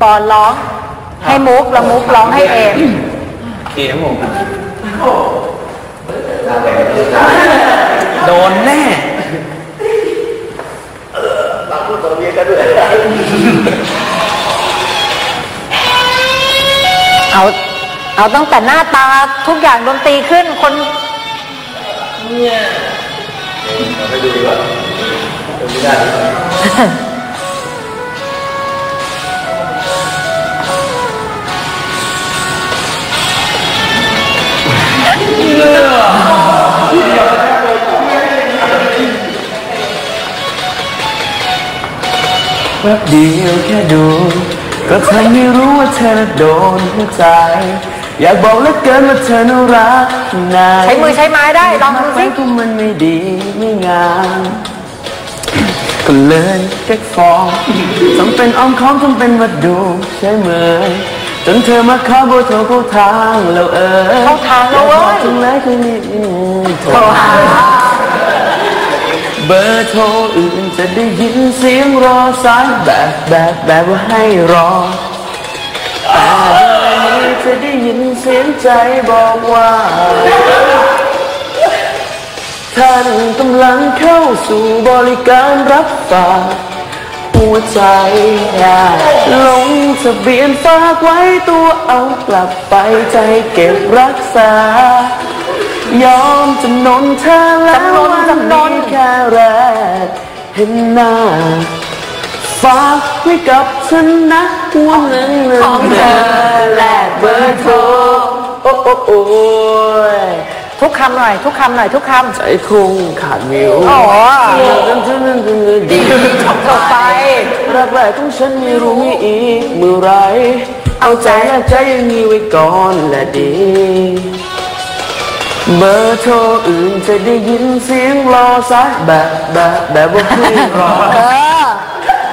ปอนร้อง ให้มุกแล้วมุกร้องให้เอมเกียผมโดนแน่เอาเอาตั้งแต่หน้าตาทุกอย่างดนตรีขึ้นคนไม่ดูดีกว่าดูไม่ได้ แวบเดียวแค่ดู ก็ทำให้รู้ว่าเธอน่ะโดนหัวใจ อยากบอกเหลือเกินว่าเธอน่ารักนายใช้มือใช้ไม้ได้ลองดูแม้สิก็มันไม่ดีไม่งามก็เลยเก็กฟองทำเป็นอ้อมค้อมทำเป็นมาดูใช่ไหมจนเธอมาขอเบอร์โทรเข้าทางแล้วเออเข้าทางแล้วเว้ยถึงแล้วคือนี่โทรโทรหาเบอร์โทรอื่นจะได้ยินเสียงรอสายแบบแบบแบบว่าให้รอแต่เบอร์นี้จะได้ยินเสียงใจบอกว่า ท่านกำลังเข้าสู่บริการรับฝากหัวใจลงทะเบียนฝากไว้ตัวเอากลับไปใจเก็บรักษา ยอมจำนนเธอแล้วจำนนจำนนแค่แรกเห็นหน้าฝากไว้กับฉันนะหัวหนึ่งหนึ่งเธอแลกเบอร์โทรโอ้โอ้โอ้ยทุกคำหน่อย ทุกคำหน่อย ทุกคำใจคงขาดวิวอ๋อจนถึงนั้นถึงดีต่อไปรักแรกของฉันไม่รู้มีอีกเมื่อไหรเอาใจและใจยังมีไว้ก่อนและดี เบอร์โทรอื่นจะได้ยินเสียงรอสายแบบแบบแบบว่าคุยรอ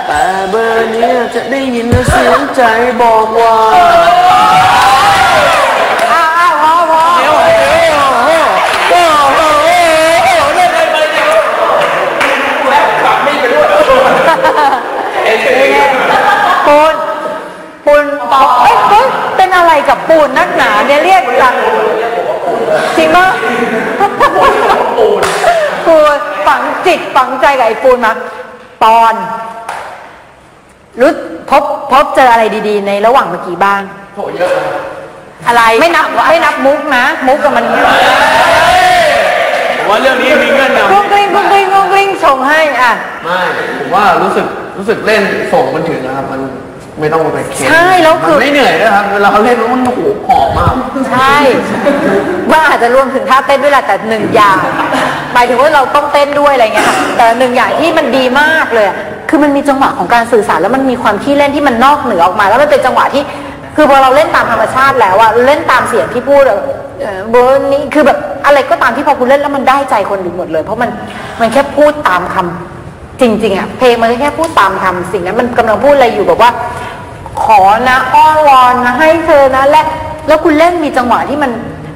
แต่เบอร์เนี้ยจะได้ยินเสียงใจบอกว่าอ้าวอ้าวพอพอปูนปูนบอกเอ้ยเป็นอะไรกับปูนนักหนาเนี่ยเรียกจัง จริงปะปูนปูนฝังจิตฝังใจกับไอ้ปูนมาปอนรู้พบพบเจออะไรดีๆ ในระหว่างเมื่อกี้บ้างโถเยอะนะอะไรไม่นับไม่นับมุกนะ มุกกับมันผมว่าเรื่องนี้มีเงื่อนงำกุ้งกลิ้งกุ้งกลิ้งกุ้งกลิ้งส่งให้อะไม่ผมว่ารู้สึกรู้สึกเล่นส่งมันถึงนะครับมัน ไม่ต้องไปเค้นใช่แล้วคือ มันไม่เหนื่อยนะครับเวลาเขาเล่นแล้วมันโอ้โหหอมมาก ใช่ว่าอาจจะรวมถึงท่าเต้นด้วยแหละแต่หนึ่งอย่างหมายถึงว่าเราต้องเต้นด้วยอะไรเงี้ยค่ะแต่หนึ่งอย่างที่มันดีมากเลยอะคือมันมีจังหวะของการสื่อสารแล้วมันมีความที่เล่นที่มันนอกเหนือออกมา แล้วมันเป็นจังหวะที่ คือพอเราเล่นตามธรรมชาติแล้วอะเล่นตามเสียงที่พูดอะเอ่อเบอร์นี้คือแบบอะไรก็ตามที่พอคุณเล่นแล้วมันได้ใจคนดูหมดเลย เพราะมันมันแค่พูดตามคำจริงๆอะเพลงมันก็แค่พูดตามคำสิ่งนั้นมันกำลังพูดอะไรอยู่แบบว่า ขอนะอ้อนวอนนะให้เธอนะและแล้วคุณเล่นมีจังหวะที่มัน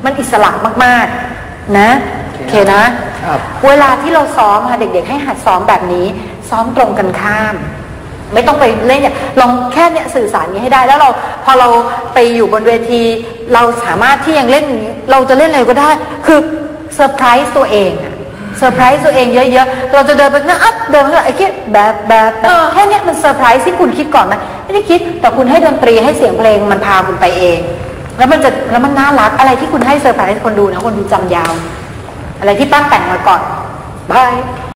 มันอิสระมากๆนะโอเคนะครับเวลาที่เราซ้อมค่ะเด็ก ๆ ให้หัดซ้อมแบบนี้ ซ้อมตรงกันข้าม ไม่ต้องไปเล่นอย่างลองแค่เนี้ยสื่อสารนี้ให้ได้แล้วเราพอเราไปอยู่บนเวที เราสามารถที่ยังเล่นอย่างนี้เราจะเล่นอะไรก็ได้ คือเซอร์ไพรส์ตัวเองอะ เซอร์ไพรส์ตัวเองเยอะๆ เราจะเดินไปนะอัพเดินไปไอ้คิดแบบแบบแบบแค่เนี้ยมันเซอร์ไพรส์ที่คุณคิดก่อนไหมไม่ได้คิดแต่คุณให้ดนตรีให้เสียงเพลงมันพาคุณไปเอง แล้วมันจะแล้วมันน่ารักอะไรที่คุณให้เซอร์ไพรส์คนดูนะคนดูจำยาว อะไรที่ปั้นแต่งมาก่อนบาย